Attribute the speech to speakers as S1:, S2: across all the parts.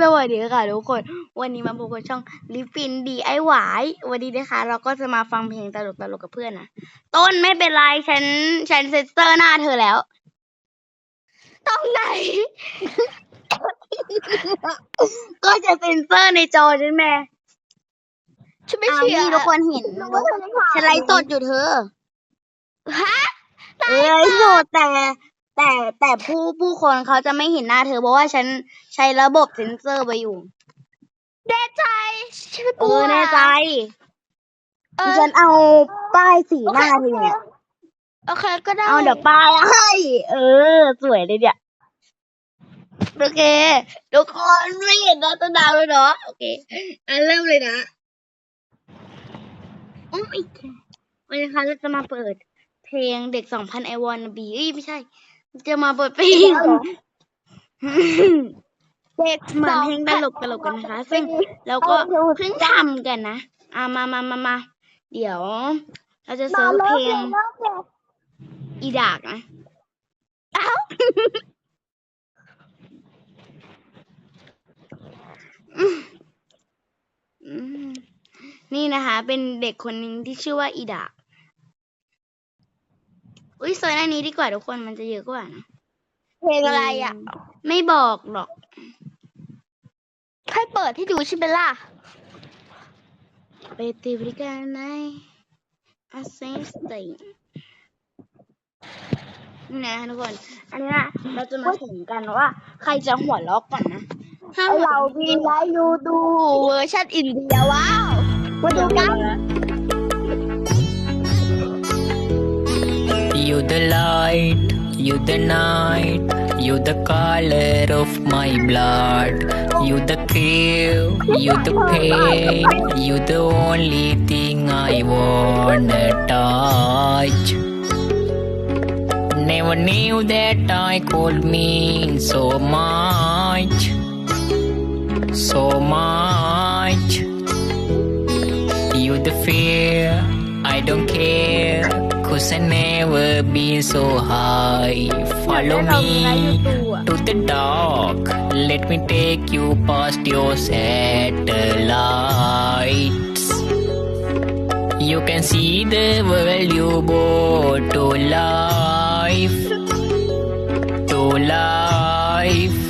S1: สวัสดีค่ะทุกคน วันนี้มาพบกับช่องลิฟินดีไอหวายวันนี้นะคะ เราก็จะมาฟังเพลงตลกตลกๆกับเพื่อนนะต้นไม่เป็นไรฉันฉันเซ็นเซอร์หน้าเธอแล้ว
S2: ตรงไหน
S1: ก็จะเซ็นเซอร์ในจอฉันแม่
S2: ฉันไม่
S1: อ้าว
S2: เชื่อ
S1: นี่ทุกคนเห็น
S2: นึกว่าเธอไม่ผ่าน
S1: ฉันไลฟ์สดอยู่เธอ
S2: ฮะ
S1: เอ้ยไลฟ์สดแต่ แต่แต่ผู้ผู้คนเขาจะไม่เห็นหน้าเธอเพราะว่าฉันใช้ระบบเซ็นเซอร์ไปอยู่
S2: แน่ใจฉันไม่ก
S1: เอ
S2: ลัว
S1: อแน่ใจ
S2: เออ
S1: ฉันเอาป้ายสีหน้าเธอเนี่ย
S2: โอเคก็ได้
S1: เอาเดี๋ยวป้ายให้เออ สวยเลยเนี่ยโอเคทุกคนไม่เห็นนะต้นดาวเลยเนาะโอเคอันเริ่มเลยนะโอ้ยวันนี้ค่ะเราจะมาเปิด เพลงเด็กสองพันไอวอนบีเอ้ยไม่ใช่ จะมาเปิดเพลง
S2: เด็ก
S1: เหมือนเพลงตลกตลกๆกันนะคะ ซึ่งเราก็เพิ่งทำกันนะอ่ามามามามาเดี๋ยว เราจะเซิร์ชเพลงอีดากนะ
S2: เอ้า
S1: อืมนี่นะคะ เป็นเด็กคนหนึ่งที่ชื่อว่าอีดาก อุ้ยเซิร์ชอันนี้ดีกว่าทุกคนมันจะเยอะกว่านะ
S2: เพลงอะไรอะ
S1: ไม่บอกหรอก
S2: ให้เปิดให้ดูใช่ไหมล่ะ
S1: ไปตีบริการในอาเซนสเตนนี่นะทุกคน อันนี้นะเราจะมาถึงกันว่าใครจะหัวล็อกก่อนนะถ้าหัว
S2: เรามีไลฟ์ยูดูเวอร์ชันอินเดียว้าวมาดูกัน
S3: You the light, you the night, you the color of my blood. You the care, you the pain, you the only thing I wanna touch. Never knew that I could mean so much, so much. You the fear, I don't care, ocean never been so high. Follow me to the dark. Let me take you past your satellites. You can see the world you brought to life. To life.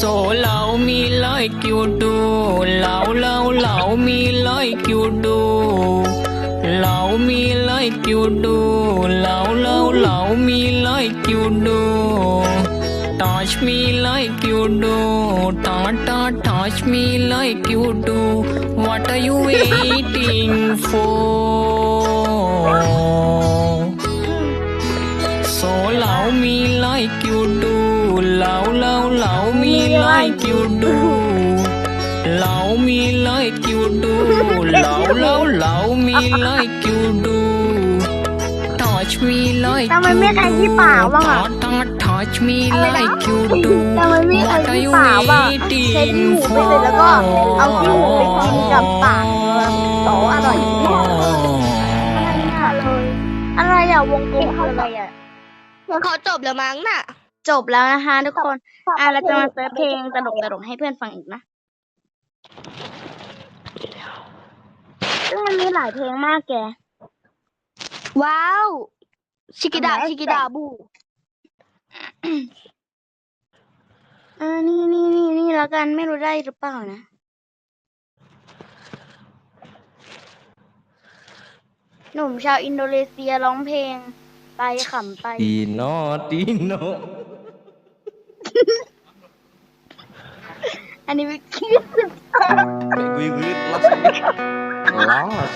S3: So love me like you do. Love, love, love me like you do. You do. Love, love, love me like you do. Touch me like you do. Ta ta touch me like you do. What are you waiting for? So love me like you do. Love, love, love me like you do. Love me like you do. Love, love, love me like you do. Touch me like
S1: ทำไมไม่ใครที่ป่าบ้างอะ
S3: Ta ta touch me like you do.
S1: ทำไมไม่ใคร
S3: What are
S1: ที่
S3: you
S1: ป่าบ้างใช้ที่
S3: waiting
S1: หูไปเสร็จแล้วก็เอาที่หูไปกินกับปากโตอร่อยแน่อะไรอะวงกลมคืออะไรอะ
S2: เขาจบแล้วมั้งน่ะ
S1: จบแล้วนะคะทุกคน อะเราจะมาเซิร์ชเพลงตลกตลกๆให้เพื่อนฟังอีกนะซึ่งมันมีหลายเพลงมากแก
S2: ว้าว ชิกิดา
S1: ทำไม
S2: ชิกิดาบู
S1: อ่านี่นี่นี่นี่แล้วกันไม่รู้ได้หรือเปล่านะ หนุ่มชาวอินโดนีเซียร้องเพลง ไปขำไป
S4: Tino, Tino.
S1: อันนี้ไม่คิด
S4: Gue gue las ini. Las.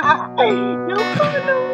S1: ดูเขาดู
S4: Tina, Tina, Riko suku. Bara.
S1: พูดไป
S4: Tino, Tino, Tino.
S1: จะหนาวมากนี่ต้นตลกเกินไปเว้ยอันนี้เ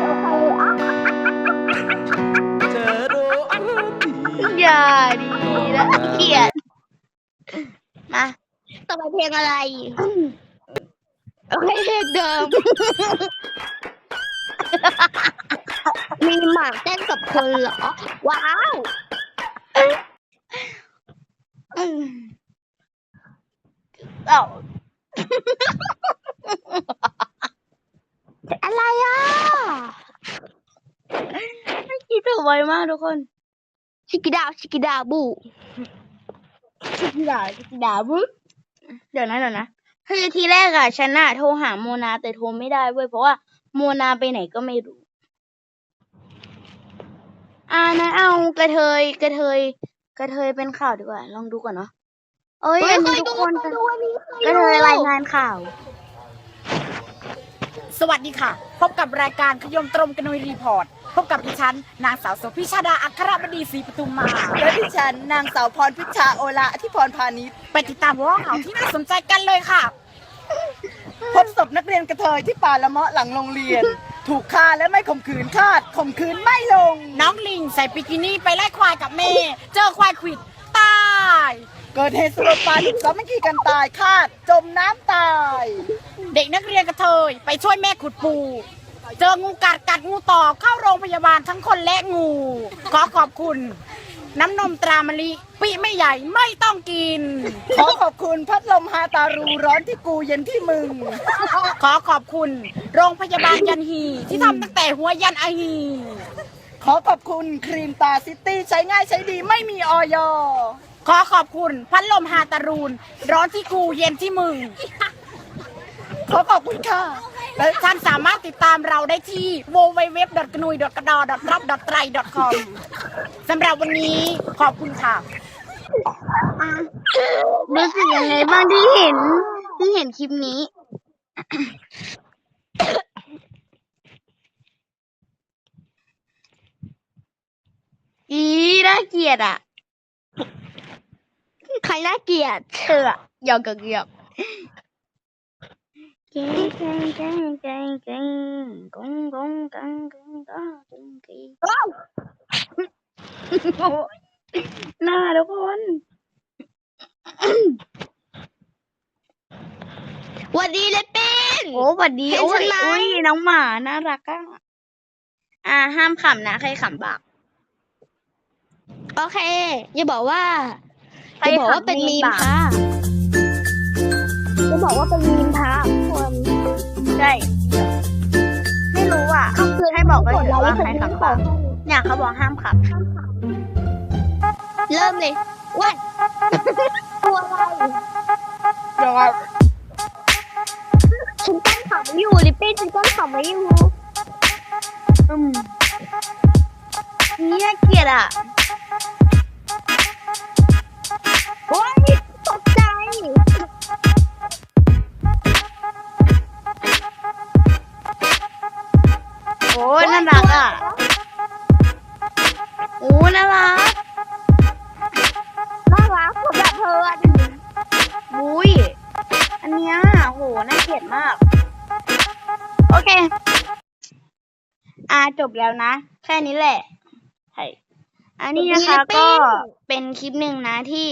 S1: อะ
S4: Ceruk hati.
S1: อย่าดิ
S4: No
S1: นะเกลียดมา
S2: ต่อไปเพลงอะไรโอเคเพลงเดิม มีหมากเต้นกับคนเหรอ ว้าว
S1: อืมเอ้า
S2: อะไรอะ
S1: คิดถึงไวมากทุกคน
S2: ชิกิดาวชิกิดาบู
S1: ด่าด่าบุ๊เดี๋ยวนะเดี๋ยวนะคือทีแรกอะฉันอะโทรหาโมนาแต่โทรไม่ได้เว้ยเพราะว่าโมนาไปไหนก็ไม่รู้อ่านะเอากระเทยกระเทยกระเทยเป็นข่าวดีกว่า ลองดูก่อนเนาะเอ้ย
S2: เฮ้ย
S1: อัน
S2: เค
S1: นี้
S2: ย
S1: ทุ
S2: ดู
S1: กคน
S2: เค
S1: ก
S2: ยดูอันนี้เคย
S1: ระ
S2: ดู
S1: เทยรายงานข่าว
S5: สวัสดีค่ะ พบกับรายการขยมตรงกนวยรีพอร์ต พบกับดิฉัน นางสาวโสภิชาดาอัครบดีศรีปทุมมา
S6: และดิฉันนางสาวพรพิชชาโอละที่พรพาณิชย์
S5: ไปติดตามหัวข่าวที่น่าสนใจกันเลยค่ะ
S6: พบศพนักเรียนกระเทยที่ป่าละเมาะหลังโรงเรียน ถูกฆ่าและไม่ข่มขืนคาดข่มขืนไม่ลง
S5: น้องลิงใส่บิกินี่ไปไล่ควายกับเมย์เจอควายขวิดตาย
S6: เกิดเหตุสลดปลาดุกสามัคคีกันตายคาด จมน้ำตาย
S5: เด็กนักเรียนกระเทยไปช่วยแม่ขุดปู เจองูกัดกัดงูต่อเข้าโรงพยาบาลทั้งคนและงู ขอขอบคุณ น้ำนมตรามะลิปีไม่ใหญ่ไม่ต้องกิน
S6: ขอขอบคุณพัดลมฮาตารูร้อนที่กูเย็นที่มึง
S5: ขอขอบคุณ โรงพยาบาลยันฮีที่ทำตั้งแต่หัวยันอาฮี
S6: ขอขอบคุณครีมตาซิตี้ใช้ง่ายใช้ดีไม่มีออย
S5: ขอขอบคุณพัดลมฮาตารูนร้อนที่กูเย็นที่มึง
S6: ขอขอบคุณค่ะ
S5: และ ท่านสามารถติดตามเราได้ที่ w w w g n u y g d o r r o b t r a i c o m สำหรับวันนี้ขอบคุณค่ะ
S1: รู้สึกยังไงบ้างที่เห็น ที่เห็นคลิปนี้ อีน่าเกลียดอะ
S2: ใครน่าเกลียด
S1: เธออะหยอกกับหยอก เก่งเก่งเก่งเก่งเก่งกงกงกังกังกังกังกีโอ้ยหน้าทุกคน
S2: หวันดีเลยเป็น
S1: โอ้หวัดดี
S2: เห็น
S1: โอ้
S2: ฉั
S1: ย
S2: นไหม
S1: อุ้ยน้องหมาน่ารักอะอ่า ห้ามขำนะใครขำบาป
S2: โอเค อย่าบอกว่า อย่าบอกว่าเป็นมีม
S1: บาป
S2: ค่ะอย่าบอกว่าเป็นมีมค่ะ คน
S1: ใช่ ไม่รู้อะให้บอกกันเถอะว่าใครขำบาปเนี่ยเขาบอกห้ามข
S2: เริ่มเลยว้ายตัวอะไรำฉันตั้งขำไม่อยู่ลิปปี้ฉันตั้งขำไม่อยู่
S1: อืมนี่น่าเกลียดอะ น่าเกลียดมาก โอเค อ่าจบแล้วนะ แค่นี้แหละใช่อันนี้นะคะก็เป็นคลิปหนึ่งนะที่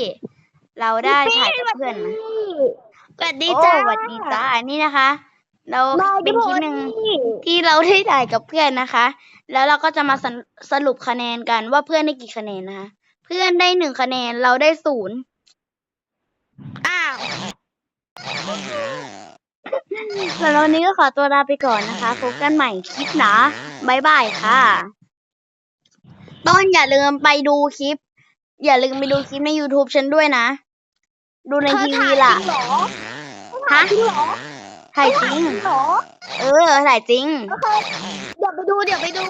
S1: เราได้ถ่ายกับเพื่อนนะ
S2: สวัสดี
S1: โอ้
S2: จ้า
S1: สวัสดีจ้านี่นะคะ เรา
S2: มา
S1: เป็นคลิปหนึ่งที่เราได้ถ่ายกับเพื่อนนะคะ แล้วเราก็จะมาสรุสรุปคะแนนกันว่าเพื่อนได้กี่คะแนนนะคะ เพื่อนได้หนึ่งคะแนนเราได้ศูนย์
S2: อ้าว
S1: สำหรับวันนี้ก็ขอตัวลาไปก่อนนะคะพบกันใหม่คลิปหนะบายบายค่ะ ต้นอย่าลืมไปดูคลิป อย่าลืมไปดูคลิปใน YouTube ฉันด้วยนะ ดูใน
S2: เธอ
S1: ทีวี
S2: ถ่าย
S1: ล่ะ
S2: จริงเหรอ
S1: ฮะ
S2: จริงเหรอ
S1: ถ่ายจริง
S2: เหรอ
S1: เออ ถ่ายจริง
S2: โอเคเดี๋ยวไปดูเดี๋ยวไปดู